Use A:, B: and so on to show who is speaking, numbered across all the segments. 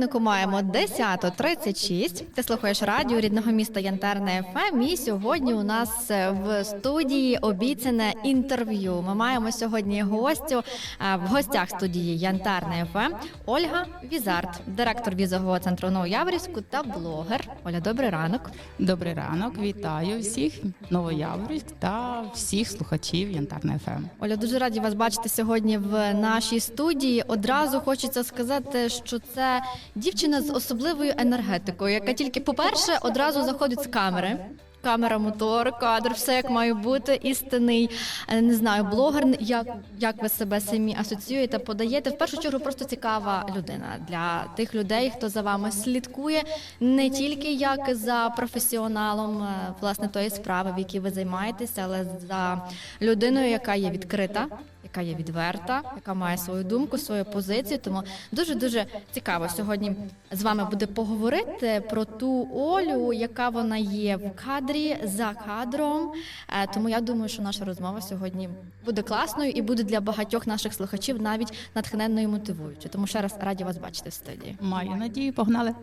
A: годиннику маємо 10.36. Ти слухаєш радіо рідного міста Янтерне ФМ. І сьогодні у нас е, в студії обіцяне інтерв'ю. Ми маємо сьогодні гостю е, в гостях студії Янтерне ФМ Ольга Візарт, директор візового центру Новояворівську та блогер. Оля, добрий ранок.
B: Добрий ранок, вітаю всіх Новояворівськ та всіх слухачів Янтарна ФМ.
A: Оля, дуже раді вас бачити сьогодні в нашій студії. Одразу хочеться сказати, що це дівчина з особливою енергетикою, яка тільки, по-перше, одразу заходить з камери. Камера, мотор, кадр, все як має бути. Істинний е, не знаю, блогер. Як, як ви себе самі асоціюєте, подаєте? В першу чергу просто цікава людина для тих людей, хто за вами слідкує, не тільки як за професіоналом е, власне тої справи, в якій ви займаєтеся, але за людиною, яка є відкрита, яка є відверта, яка має свою думку, свою позицію. Тому дуже дуже цікаво сьогодні з вами буде поговорити про ту Олю, яка вона є в кадрі за кадром. Е, Тому я думаю, що наша розмова сьогодні буде класною і буде для багатьох наших слухачів навіть натхненною і мотивуючою. Тому ще раз раді вас бачити в студії.
B: Маю надію, погнали.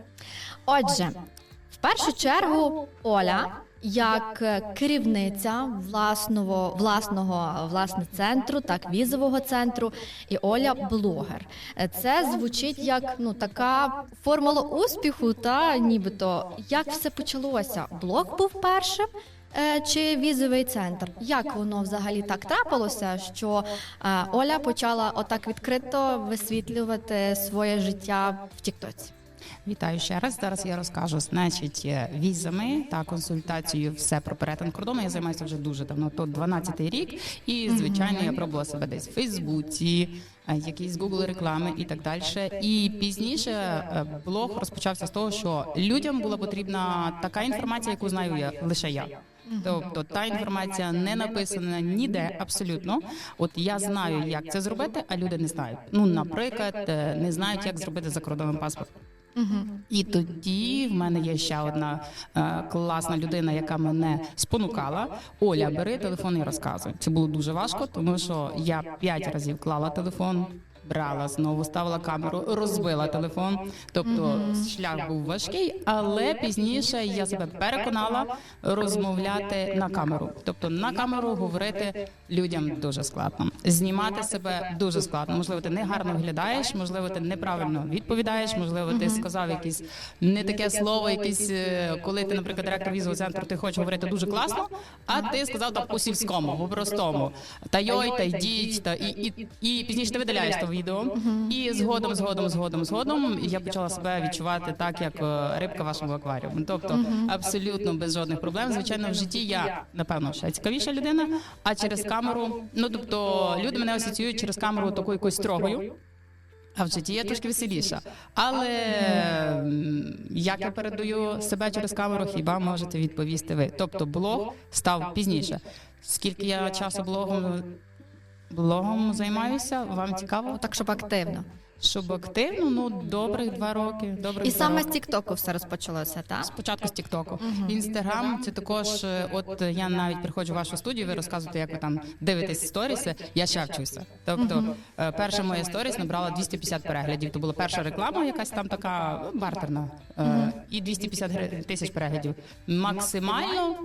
A: Отже, в першу чергу, Оля, як е, керівниця власного власного власне центру, так візового центру, і Оля блогер. Е, Це звучить як ну така формула успіху, та нібито як все почалося. Блог був першим. е, Чи візовий центр? Як воно взагалі так трапилося, що Оля почала отак відкрито висвітлювати своє життя в Тіктоці?
B: Вітаю ще раз. Зараз я розкажу значить е, візами та консультацією. Все про перетин кордону. Я займаюся вже дуже давно. То 12-й рік, і звичайно я пробувала себе десь в Фейсбуці, е, якісь Google реклами і так далі. І пізніше е, блог розпочався з того, що людям була потрібна така інформація, яку знаю я лише я. Тобто та інформація не написана ніде абсолютно. От я знаю, як це зробити, а люди не знають. Ну, наприклад, не знають, як зробити закордонний паспорт. І тоді в мене є ще одна е, класна людина, яка мене спонукала. Оля, бери телефон і розказуй. Це було дуже важко, тому що я п'ять разів клала телефон. Брала знову, ставила камеру, розбила телефон. Тобто шлях був важкий, але пізніше я себе переконала розмовляти на камеру. Тобто на камеру говорити людям дуже складно. Знімати себе дуже складно. Можливо, ти не гарно виглядаєш, можливо, ти неправильно відповідаєш, можливо, ти сказав якесь не таке слово, якесь, е, коли ти, наприклад, директор візового центру, ти хочеш говорити дуже класно, а ти сказав так по сільському, по простому. Та йой, та йдіть, та і, і, і пізніше ти видаляєш то відео. І згодом, згодом, згодом, згодом я почала себе відчувати так, як е, рибка в вашому акваріумі. Тобто абсолютно без жодних проблем. Звичайно, в житті я напевно ще цікавіша людина. А через камеру, ну тобто люди мене асоціюють через камеру такою якоюсь строгою. А в житті я трошки веселіша. Але як я передаю себе через камеру, хіба можете відповісти ви? Тобто блог став пізніше. Скільки я часу блогом блогом займаюся? Вам цікаво?
A: Так, щоб активно.
B: Щоб активно, ну добрих два роки. Добрих
A: І
B: два
A: саме з
B: роки.
A: Тіктоку все розпочалося, так?
B: Спочатку з Тіктоку. Інстаграм це також. е, От я навіть приходжу в вашу студію, ви розказуєте, як ви там дивитесь сторіси. Я ще вчуся. Тобто, е, перша моя сторіс набрала 250 переглядів. То була перша реклама, якась там така ну, бартерна, е, і 250 гри- тисяч переглядів. Максимально.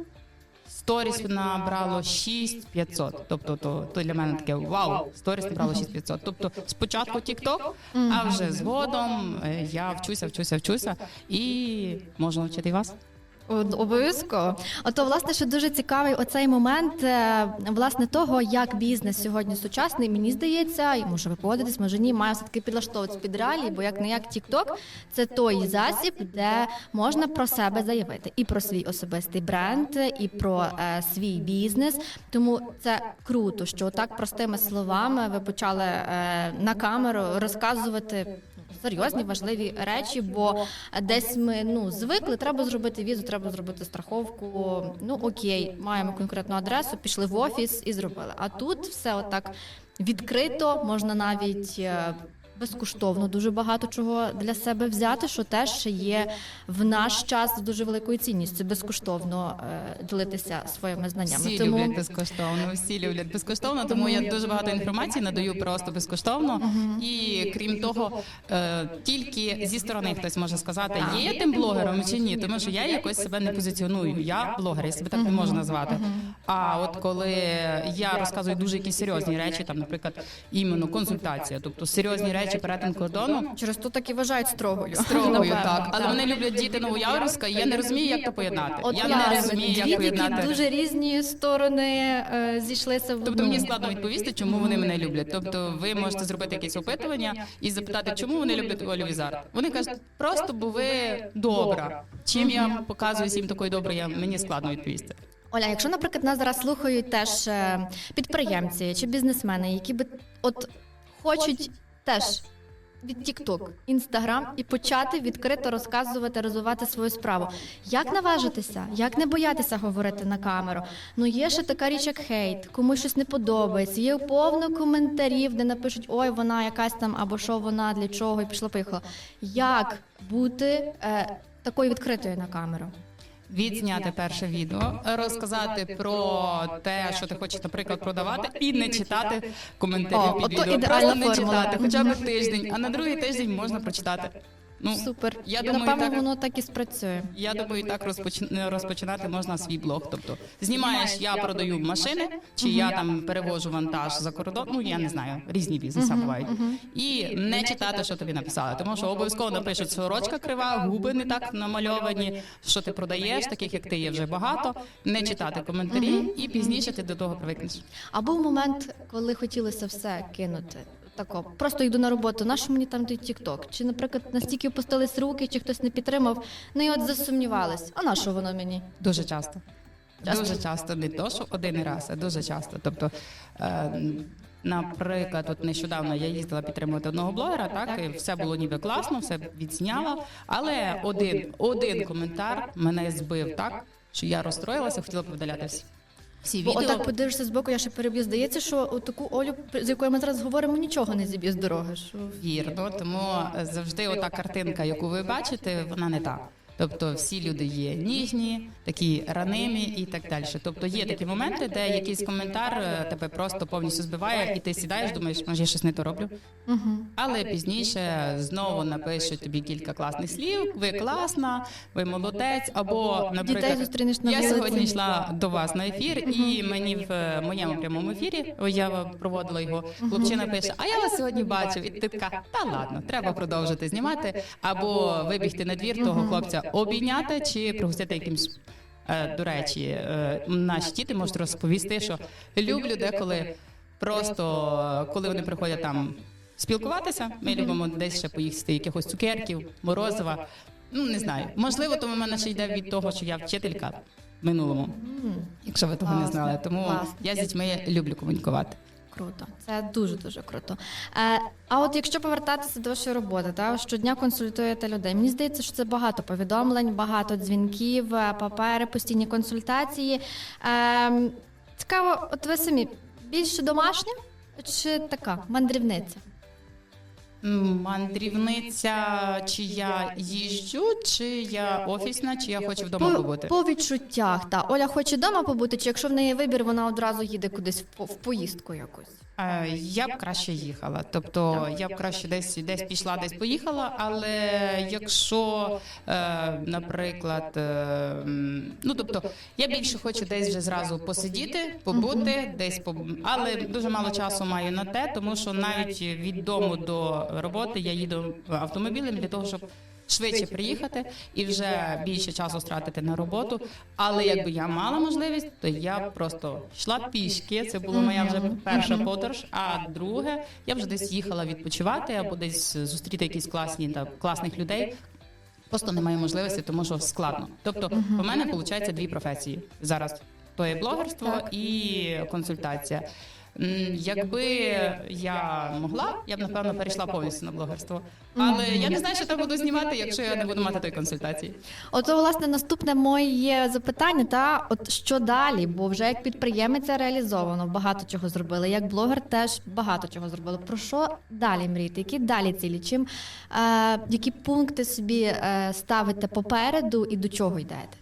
B: Сторіс набрало 6500. Тобто, то, то для мене таке вау. Сторіс набрало 6500. Тобто, спочатку TikTok, а вже згодом е, я вчуся, вчуся, вчуся і можу навчити вас.
A: Об- Обов'язково. Ото, власне, що дуже цікавий оцей момент е, власне того, як бізнес сьогодні сучасний, мені здається, і може ви погодитесь, може ні, має все таки підлаштовуватися під реалії, бо як не як TikTok, це той засіб, де можна про себе заявити і про свій особистий бренд, і про е, свій бізнес. Тому це круто, що так простими словами ви почали е, на камеру розказувати серйозні важливі речі, бо десь ми ну звикли, треба зробити візу, треба зробити страховку. Ну окей, маємо конкретну адресу, пішли в офіс і зробили. А тут все отак відкрито, можна навіть. Безкоштовно дуже багато чого для себе взяти, що теж ще є в наш час дуже великою цінністю безкоштовно е, ділитися своїми знаннями.
B: Всі люблять безкоштовно, всі люблять безкоштовно, тому я дуже багато інформації надаю просто безкоштовно. І крім того, е, тільки зі сторони хтось може сказати, є я тим блогером чи ні, тому що я якось себе не позиціоную. Я блогер, я себе так не можу назвати. А от коли я розказую дуже якісь серйозні речі, там, наприклад, іменно консультація, тобто серйозні речі перетин кордону.
A: Через то так і вважають строгою.
B: Строгою, так, але вони люблять діти Новояворівська, і я не розумію, як то поєднати.
A: От
B: я не розумію, як поєднати.
A: дуже різні сторони е, зійшлися в
B: Тобто мені складно відповісти, чому вони мене люблять. Тобто, ви можете зробити якесь опитування і запитати, чому вони люблять Олю Візар. Вони кажуть, просто бо ви добра. Чим я показую всім такою доброю, я мені складно відповісти.
A: Оля, якщо, наприклад, нас зараз слухають теж е, підприємці чи бізнесмени, які би от хочуть теж від TikTok, Instagram і почати відкрито розказувати, розвивати свою справу. Як наважитися? Як не боятися говорити на камеру? Ну є ще така річ, як хейт, комусь щось не подобається. Є повно коментарів, де напишуть ой, вона якась там або що вона для чого, і пішло поїхала. Як бути е, такою відкритою на камеру?
B: Відзняти перше відео, розказати про те, що ти хочеш, наприклад, продавати, і не читати коментарі
A: О,
B: під
A: ото
B: відео.
A: ідеальна
B: Просто не
A: формула.
B: читати, хоча б тиждень, а на другий тиждень можна прочитати. Ну
A: Супер.
B: я думаю,
A: Напевно,
B: так-
A: воно так і спрацює.
B: Я думаю, так розпоч- розпочинати можна свій блог. Тобто знімаєш, я продаю машини, чи я там перевожу вантаж за кордон. Ну я не знаю, різні бізнеси бувають. І не читати, що тобі написали, тому що обов'язково напишуть сорочка крива, губи не так намальовані. Що ти продаєш, таких як ти є вже багато. Не читати коментарі, і пізніше ти до того привикнеш.
A: А був момент, коли хотілося все кинути. Тако, просто йду на роботу. На що мені там той тік-ток? Чи, наприклад, настільки опустились руки, чи хтось не підтримав, ну і от засумнівались. А на що воно мені?
B: Дуже часто.
A: Часто?
B: Дуже часто, не то, що один раз, а дуже часто. Тобто, е, наприклад, от нещодавно я їздила підтримувати одного блогера, так, і все було ніби класно, все відзняла, але один, один коментар мене збив так, що я розстроїлася, хотіла повидаляти всі. Всі
A: Бо
B: відео.
A: отак подивишся збоку, я ще переб'ю. Здається, що таку Олю, з якою ми зараз говоримо, нічого не зіб'є з дороги. Що...
B: Вірно, тому завжди ота картинка, яку ви бачите, вона не та. Тобто всі люди є ніжні, такі ранимі і так далі. Тобто є такі моменти, де якийсь коментар е, тебе просто повністю збиває, і ти сідаєш, думаєш, може я щось не то роблю.
A: Угу.
B: Але пізніше знову напишуть тобі кілька класних слів. Ви класна, ви молодець. Або
A: Дітей
B: наприклад,
A: зустрінеш на
B: я сьогодні йшла до вас на ефір, і мені в е, моєму прямому ефірі я проводила його. Хлопчина пише: А я вас сьогодні бачив. І ти така, та ладно, треба продовжити знімати, або вибігти на двір того хлопця, обійняти чи пригостити якимсь. Е, До речі, е, наші діти можуть розповісти, що люблю деколи просто коли вони приходять там спілкуватися. Ми любимо десь ще поїсти якихось цукерків, морозива. Ну не знаю. Можливо, то в мене ще йде від того, що я вчителька в минулому, якщо ви того не знали. Тому я з дітьми люблю комунікувати.
A: Круто, це дуже дуже круто. Е, а от якщо повертатися до вашої роботи, та щодня консультуєте людей. Мені здається, що це багато повідомлень, багато дзвінків, е, папери, постійні консультації. Е, цікаво, от ви самі більше домашня чи така мандрівниця?
B: Мандрівниця, чи я їжджу, чи я офісна, чи я хочу вдома
A: По,
B: побути.
A: по відчуттях, та Оля хоче вдома побути, чи якщо в неї вибір, вона одразу їде кудись в, в поїздку якусь.
B: Е, Я б краще їхала. Тобто я б краще десь десь пішла, десь поїхала. Але якщо, е, наприклад, е, ну тобто я більше хочу десь вже зразу посидіти, побути, десь по але дуже мало часу маю на те, тому що навіть від дому до роботи я їду автомобілем для того, щоб. Швидше приїхати і вже більше часу стратити на роботу. Але якби я мала можливість, то я просто йшла пішки. Це була моя вже перша подорож. А друге, я вже десь їхала відпочивати або десь зустріти якісь класні та класних людей. Просто немає можливості, тому що складно. Тобто, у мене виходить дві професії зараз: то є блогерство
A: Так.
B: і консультація. Якби я могла, я б напевно перейшла повністю на блогерство. Але я не знаю, що там буду знімати, якщо я не буду мати тої консультації.
A: Ото, власне, наступне моє запитання, та от що далі? Бо вже як підприємиця реалізовано, багато чого зробили. Як блогер теж багато чого зробили. Про що далі мрієте? Які далі цілі? Чим е, які пункти собі е, ставите попереду і до чого йдете?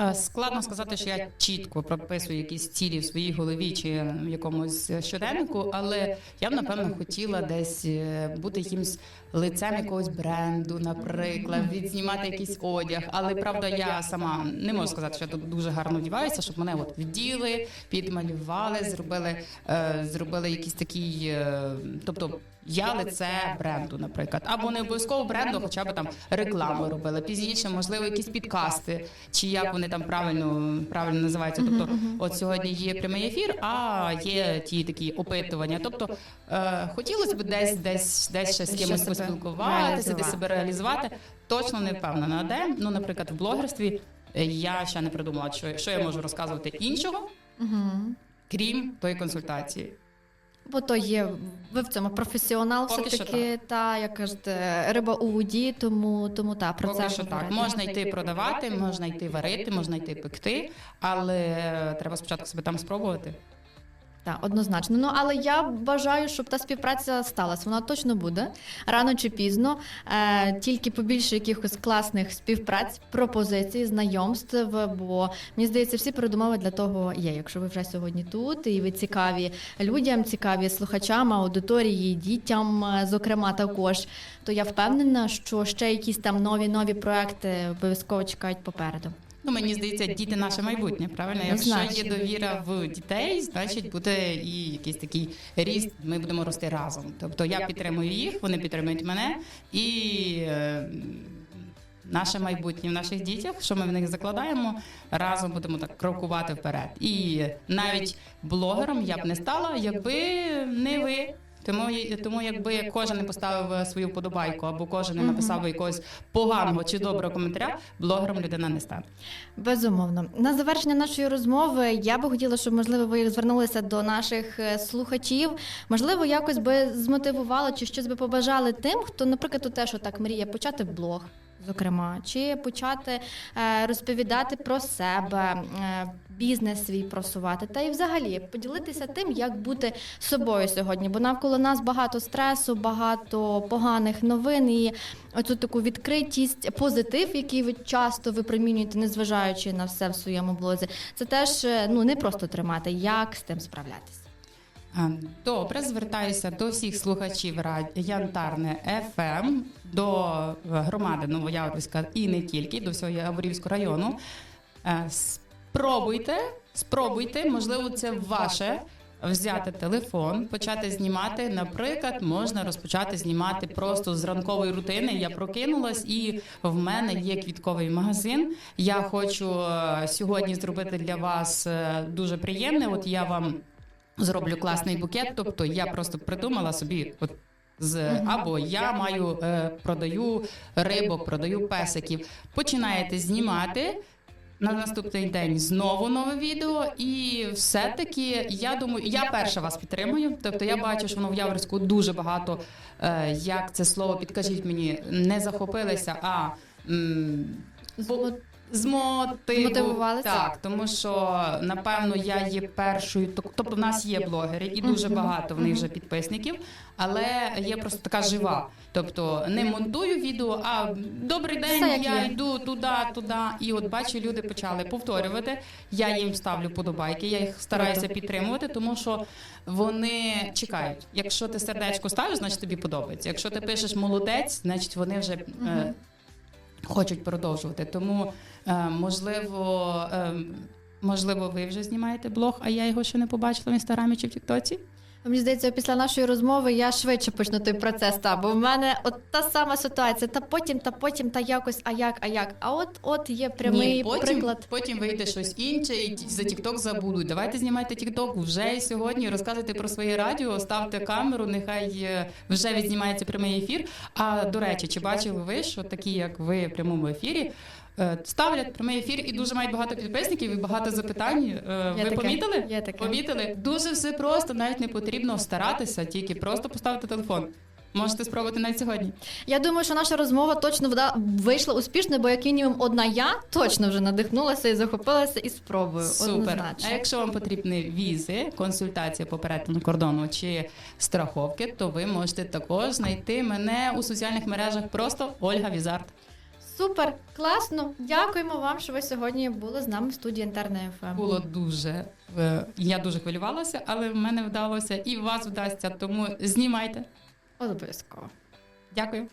B: Е, Складно сказати, що я чітко прописую якісь цілі в своїй голові чи в якомусь щоденнику, але я б напевно хотіла десь е, бути якимсь лицем якогось бренду, наприклад, відзнімати якийсь одяг. Але правда, я сама не можу сказати, що я тут дуже гарно вдіваюся, щоб мене от вділи, підмалювали, зробили, е, зробили якийсь такий, е, тобто. Я лице бренду, наприклад, або не обов'язково бренду, хоча б там рекламу робили. Пізніше, можливо, якісь підкасти, чи як вони там правильно правильно називаються. Тобто, от сьогодні є прямий ефір, а є ті такі опитування. Тобто е, хотілося б десь, десь, десь ще з кимось поспілкуватися, десь себе реалізувати. Точно не впевнена, де? Ну, наприклад, в блогерстві е, я ще не придумала, що, що я можу розказувати іншого, крім тої консультації.
A: Бо то є ви в цьому професіонал, все таки, та як кажете, риба у воді, тому тому та про
B: Поки
A: це
B: що так. Можна йти продавати, можна йти варити, можна йти пекти, але треба спочатку себе там спробувати.
A: Так, однозначно. Ну але я бажаю, щоб та співпраця сталася. Вона точно буде рано чи пізно. Е, тільки побільше якихось класних співпраць, пропозицій, знайомств. Бо мені здається, всі передумови для того є. Якщо ви вже сьогодні тут, і ви цікаві людям, цікаві слухачам, аудиторії, дітям, е, зокрема, також, то я впевнена, що ще якісь там нові нові проекти обов'язково чекають попереду.
B: Ну мені здається, діти наше майбутнє. Правильно, якщо є довіра в дітей, значить буде і якийсь такий ріст. Ми будемо рости разом. Тобто я підтримую їх, вони підтримують мене і. е, Наше майбутнє в наших дітях, що ми в них закладаємо, разом будемо так крокувати вперед. І навіть блогером я б не стала, якби не ви. Тому, тому якби кожен не поставив свою вподобайку або кожен не написав би якогось поганого чи доброго коментаря, блогером людина не стане.
A: Безумовно, на завершення нашої розмови я би хотіла, щоб можливо ви звернулися до наших е, слухачів. Можливо, якось би змотивували чи щось би побажали тим, хто, наприклад, теж отак що мріє почати блог. Зокрема, чи почати е, розповідати про себе, е, бізнес свій просувати, та й взагалі поділитися тим, як бути собою сьогодні. Бо навколо нас багато стресу, багато поганих новин і оцю таку відкритість, позитив, який ви часто випромінюєте, незважаючи на все в своєму блозі. Це теж е, ну не просто тримати, як з тим справлятися.
B: А, Добре, звертаюся до всіх слухачів Янтарне ФМ, до е, громади Новояворівська і не тільки, до всього Яворівського району. Е, Спробуйте, спробуйте, можливо, це ваше. Взяти телефон, почати знімати. Наприклад, можна розпочати знімати просто з ранкової рутини. Я прокинулась, і в мене є квітковий магазин. Я хочу е, сьогодні зробити для вас дуже приємне. От я вам зроблю класний букет. Тобто я просто придумала собі, от з або я маю е, продаю рибок, продаю песиків. Починаєте знімати. На наступний день знову нове відео, і все-таки я думаю, я перша вас підтримую. Тобто я бачу, що воно в Яворську дуже багато. Е, як це слово підкажіть мені, не захопилися, а м,
A: Змо-
B: з мотиву.
A: Змотивувалися?
B: Так, тому що напевно я є першою. Тобто, в нас є блогери, і дуже багато в них вже підписників, але є просто така жива. Тобто не монтую відео, а добрий день, я йду туди, туди. І от бачу, люди почали повторювати. Я їм ставлю подобайки, я їх стараюся підтримувати, тому що вони чекають. Якщо ти сердечко ставиш, значить тобі подобається. Якщо ти пишеш молодець, значить вони вже. Хочуть продовжувати, тому е, можливо, е, можливо, ви вже знімаєте блог, а я його ще не побачила в інстаграмі чи в Тіктоці.
A: Мені здається, після нашої розмови я швидше почну той процес. Та бо в мене от та сама ситуація. Та потім, та потім, та якось, а як, а як. А от от є прямий
B: Ні, потім,
A: приклад.
B: потім вийде щось інше, і за Тікток забудуть. Давайте знімайте Тікток вже сьогодні. Розказуйте про своє радіо, ставте камеру, нехай е, вже відзнімається прямий ефір. А до речі, чи бачили ви, що такі, як ви в прямому ефірі? Е, ставлять прямий ефір і дуже мають багато підписників і багато запитань. Е, Ви
A: таке,
B: помітили?
A: є таке.
B: Помітили? Дуже все просто, навіть не потрібно старатися, тільки просто поставити телефон. Можете спробувати навіть сьогодні.
A: Я думаю, що наша розмова точно вда- вийшла успішно, бо як мінімум одна я точно вже надихнулася і захопилася і спробую.
B: Супер.
A: Однозначно.
B: А якщо вам потрібні візи, консультація по перетину кордону чи страховки, то ви можете також знайти мене у соціальних мережах. Просто Ольга Візарт.
A: Супер, класно. Дякуємо вам, що ви сьогодні були з нами в студії Інтерне ФМ.
B: Було дуже е, я дуже хвилювалася, але в мене вдалося і вас вдасться. Тому знімайте.
A: Обов'язково.
B: Дякую.